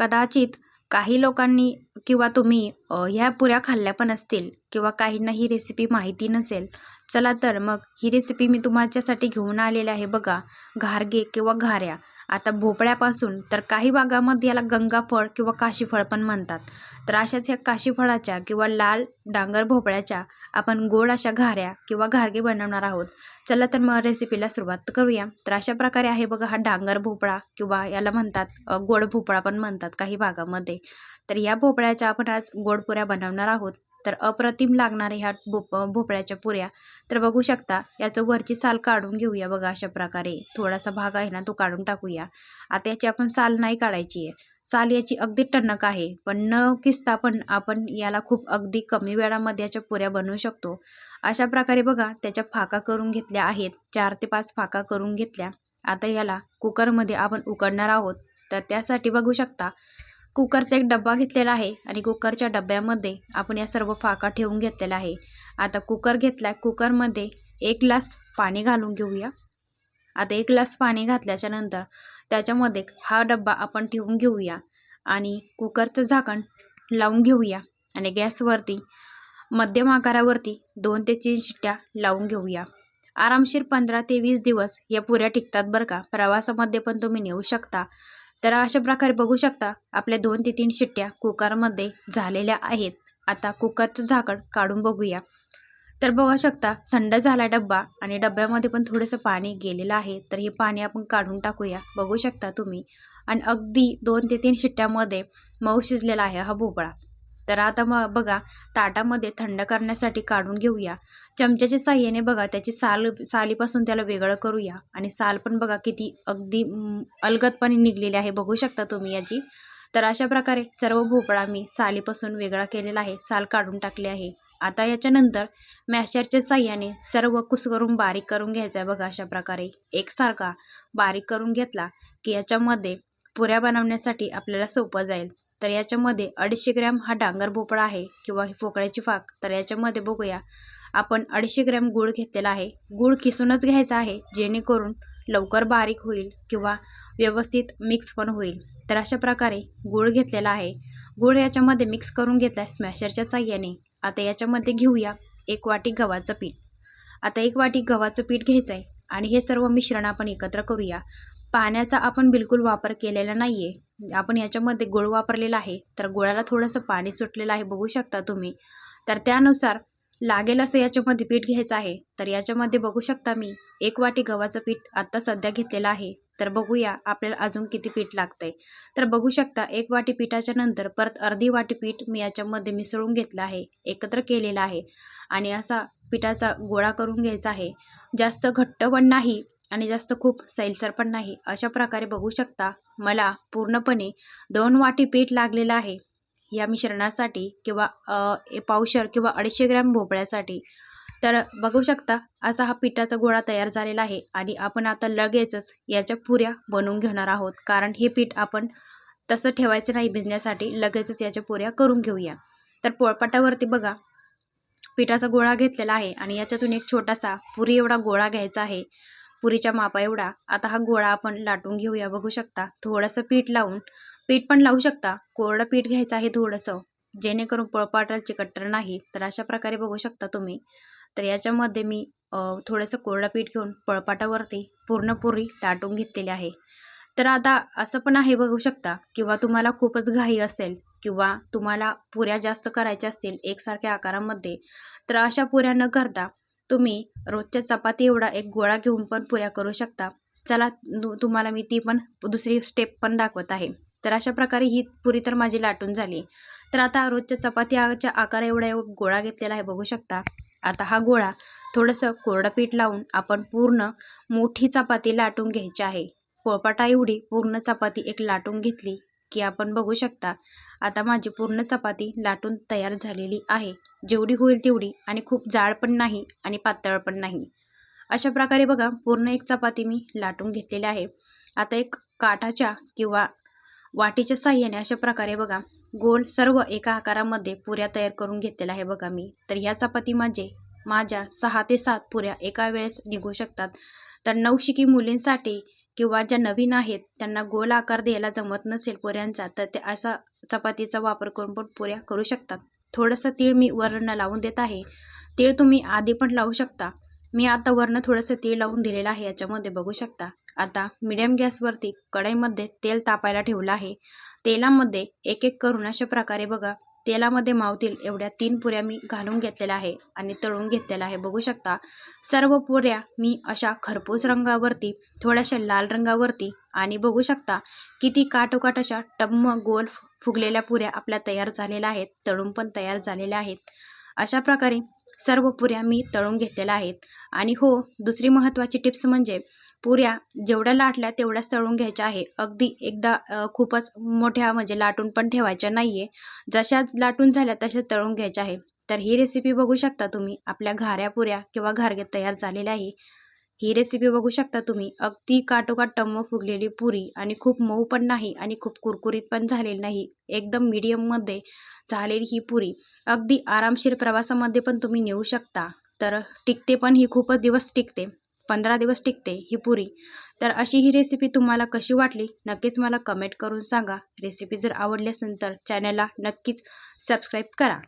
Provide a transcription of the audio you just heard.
कदाचित काही लोकांनी किंवा तुम्ही ह्या पुऱ्या खाल्ल्या पण असतील किंवा काहींना ही रेसिपी माहिती नसेल चला तर मग ही रेसिपी मी तुमच्यासाठी घेऊन आलेली आहे बघा घारगे किंवा घाऱ्या. आता भोपळ्यापासून तर काही भागामध्ये याला गंगाफळ किंवा काशीफळ पण म्हणतात. तर अशाच ह्या काशीफळाच्या किंवा लाल डांगर भोपळ्याच्या आपण गोड अशा घाऱ्या किंवा घारगे बनवणार आहोत. चला तर मग रेसिपीला सुरुवात करूया. तर अशा प्रकारे आहे बघा हा डांगर भोपळा किंवा याला म्हणतात गोड भोपळा पण म्हणतात काही भागामध्ये. तर या भोपळ्याच्या आपण आज गोड पुऱ्या बनवणार आहोत. तर अप्रतिम लागणारे ह्या भोप भोपळ्याच्या पुऱ्या. तर बघू शकता याचं वरची साल काढून घेऊया बघा अशा प्रकारे. थोडासा भाग आहे ना तो काढून टाकूया. आता याची आपण साल नाही काढायची आहे. साल याची अगदी टणक आहे पण न किसता पण आपण याला खूप अगदी कमी वेळामध्ये याच्या पुऱ्या बनवू शकतो. अशा प्रकारे बघा त्याच्या फाका करून घेतल्या आहेत. चार ते पाच फाका करून घेतल्या. आता याला कुकरमध्ये आपण उकडणार आहोत. तर त्यासाठी बघू शकता कुकरचा एक डब्बा घेतलेला आहे आणि कुकरच्या डब्यामध्ये आपण या सर्व फाका ठेवून घेतलेला आहे. आता कुकर घेतला कुकरमध्ये एक ग्लास पाणी घालून घेऊया. आता एक ग्लास पाणी घातल्याच्या नंतर त्याच्यामध्ये हा डब्बा आपण ठेवून घेऊया आणि कुकरचं झाकण लावून घेऊया आणि गॅसवरती मध्यम आकारावरती दोन ते तीन शिट्ट्या लावून घेऊया. आरामशीर पंधरा ते वीस दिवस या पुऱ्या टिकतात बरं का? प्रवासामध्ये पण तुम्ही नेऊ शकता. तर अशा प्रकारे बघू शकता आपल्या दोन ते तीन शिट्ट्या कुकरमध्ये झालेल्या आहेत. आता कुकरचं झाकण काढून बघूया. तर बघू शकता थंड झाला डब्बा आणि डब्यामध्ये पण थोडंसं पाणी गेलेलं आहे. तर हे पाणी आपण काढून टाकूया. बघू शकता तुम्ही. आणि अगदी दोन ते तीन शिट्ट्यामध्ये मऊ शिजलेला आहे हा भोपळा. तर आता मग बघा ताटामध्ये थंड करण्यासाठी काढून घेऊया. चमच्याच्या साह्याने बघा त्याची साल सालीपासून त्याला वेगळं करूया. आणि साल पण बघा किती अगदी अलगदपणे निघलेली आहे. बघू शकता तुम्ही याची. तर अशा प्रकारे सर्व भोपळा मी सालीपासून वेगळा केलेला आहे. साल काढून टाकले आहे. आता याच्यानंतर मॅशरच्या साह्याने सर्व कुसकरून बारीक करून घ्यायचं आहे बघा अशा प्रकारे. एकसारखा बारीक करून घेतला की याच्यामध्ये पुऱ्या बनवण्यासाठी आपल्याला सोपं जाईल. तर याच्यामध्ये अडीचशे ग्रॅम हा डांगर भोपळा आहे किंवा ही पोकळ्याची फाक. तर याच्यामध्ये बघूया. आपण अडीचशे ग्रॅम गूळ घेतलेला आहे. गूळ किसूनच घ्यायचा आहे जेणेकरून लवकर बारीक होईल किंवा व्यवस्थित मिक्स पण होईल. तर अशा प्रकारे गूळ घेतलेला आहे. गूळ याच्यामध्ये मिक्स करून घेतला आहे स्मॅशरच्या साह्याने आता याच्यामध्ये घेऊया एक वाटी गव्हाचं पीठ. आता एक वाटी गव्हाचं पीठ घ्यायचं आहे आणि हे सर्व मिश्रण आपण एकत्र करूया. पाण्याचा आपण बिलकुल वापर केलेला नाही आहे आपण याच्यामध्ये गुळ वापरलेला आहे तर गुळाला थोडंसं पाणी सुटलेलं आहे बघू शकता तुम्ही. तर त्यानुसार लागेल असं याच्यामध्ये पीठ घ्यायचं आहे. तर याच्यामध्ये बघू शकता मी एक वाटी गव्हाचं पीठ आत्ता सध्या घेतलेलं आहे. तर बघूया आपल्याला अजून किती पीठ लागतं आहे तर बघू शकता एक वाटी पिठाच्या नंतर परत अर्धी वाटी पीठ मी याच्यामध्ये मिसळून घेतलं आहे एकत्र केलेलं आहे. आणि असा पिठाचा गोळा करून घ्यायचा आहे. जास्त घट्ट पण नाही आणि जास्त खूप सैलसर पण नाही. अशा प्रकारे बघू शकता मला पूर्णपणे दोन वाटी पीठ लागलेलं आहे. या मिश्रणासाठी किंवा पावशर किंवा अडीचशे ग्रॅम भोपळ्यासाठी. तर बघू शकता असा हा पिठाचा गोळा तयार झालेला आहे आणि आपण आता लगेचच याच्या पुऱ्या बनवून घेणार आहोत. कारण हे पीठ आपण तसं ठेवायचं नाही भिजण्यासाठी लगेचच याच्या पुऱ्या करून घेऊया. तर पोळपाटावरती बघा पिठाचा गोळा घेतलेला आहे आणि याच्यातून एक छोटासा पुरी एवढा गोळा घ्यायचा आहे. पुरीच्या मापा एवढा. आता हा गोळा आपण लाटून घेऊया बघू शकता. थोडंसं पीठ लावून. पीठ पण लावू शकता. कोरडं पीठ घ्यायचं आहे थोडंसं. जेणेकरून पोळपाटाला चिकटणार नाही. तर अशा प्रकारे बघू शकता तुम्ही. तर याच्यामध्ये मी थोडंसं कोरडं पीठ घेऊन पळपाटावरती पूर्ण पुरी लाटून घेतलेली आहे. तर आता असं पण आहे बघू शकता. किंवा तुम्हाला खूपच घाई असेल किंवा तुम्हाला पुऱ्या जास्त करायच्या असतील एकसारख्या आकारामध्ये तर अशा पुऱ्या न करता तुम्ही रोजच्या चपाती एवढा एक गोळा घेऊन पण पुऱ्या करू शकता. चला तुम्हाला मी ती पण दुसरी स्टेप पण दाखवत आहे. तर अशा प्रकारे ही पुरी तर माझी लाटून झाली. तर आता रोजच्या चपातीच्या आकार एवढा एवढा गोळा घेतलेला आहे बघू शकता. आता हा गोळा थोडंसं कोरडं पीठ लावून आपण पूर्ण मोठी चपाती लाटून घ्यायची आहे. पोळपाटा एवढी पूर्ण चपाती एक लाटून घेतली. की आपण बघू शकता आता माझी पूर्ण चपाती लाटून तयार झालेली आहे. जेवढी होईल तेवढी आणि खूप जाड पण नाही आणि पातळ पण नाही. अशा प्रकारे बघा पूर्ण एक चपाती मी लाटून घेतलेली आहे. आता एक काठाच्या किंवा वाटीच्या साह्याने अशा प्रकारे बघा गोल सर्व एका आकारामध्ये पुऱ्या तयार करून घेतलेल्या आहे बघा मी. तर ह्या चपाती माझे माझ्या सहा ते सात पुऱ्या एका वेळेस निघू शकतात. तर नवशिकी मुलींसाठी किंवा ज्या नवीन आहेत त्यांना गोल आकार द्यायला जमत नसेल पुऱ्यांचा तर ते असा चपातीचा वापर करून पण पुऱ्या करू शकतात. थोडंसं तीळ मी वरण लावून देत आहे. तीळ तुम्ही आधी पण लावू शकता. मी आता वरण थोडंसं तीळ लावून दिलेलं आहे याच्यामध्ये बघू शकता. आता मिडियम गॅसवरती कढईमध्ये तेल तापायला ठेवलं आहे. तेलामध्ये एक एक करून अशा प्रकारे बघा. तेलामध्ये मावतील एवढ्या तीन पुऱ्या मी घालून घेतलेल्या आहे आणि तळून घेतलेल्या आहे. बघू शकता सर्व पुऱ्या मी अशा खरपूस रंगावरती थोड्याशा लाल रंगावरती आणि बघू शकता किती काटोकाट अशा टम्म गोल फुगलेल्या पुऱ्या आपल्या तयार झालेल्या आहेत तळून पण तयार झालेल्या आहेत. अशा प्रकारे सर्व पुऱ्या मी तळून घेतलेल्या आहेत. आणि हो दुसरी महत्त्वाची टिप्स म्हणजे पुऱ्या जेवढ्या लाटल्या तेवढ्याच तळून घ्यायच्या आहे. अगदी एकदा खूपच मोठ्या म्हणजे लाटून पण ठेवायच्या नाही आहे जशा लाटून झाल्या तशा तळून घ्यायच्या आहे. तर ही रेसिपी बघू शकता तुम्ही. आपल्या घाऱ्या पुऱ्या किंवा घारगे तयार झालेल्या आहे. ही रेसिपी बघू शकता तुम्ही. अगदी काटोकाट टम्म फुगलेली पुरी आणि खूप मऊ पण नाही आणि खूप कुरकुरीत पण झालेली नाही. एकदम मीडियममध्ये झालेली ही पुरी. अगदी आरामशीर प्रवासामध्ये पण तुम्ही नेऊ शकता. तर टिकते पण ही खूपच दिवस टिकते. पंधरा दिवस टिकते ही पुरी. तर अशी ही रेसिपी तुम्हाला कशी वाटली? नक्कीच मला कमेंट करून सांगा. रेसिपी जर आवडली असेल तर चॅनलला नक्कीच सबस्क्राईब करा.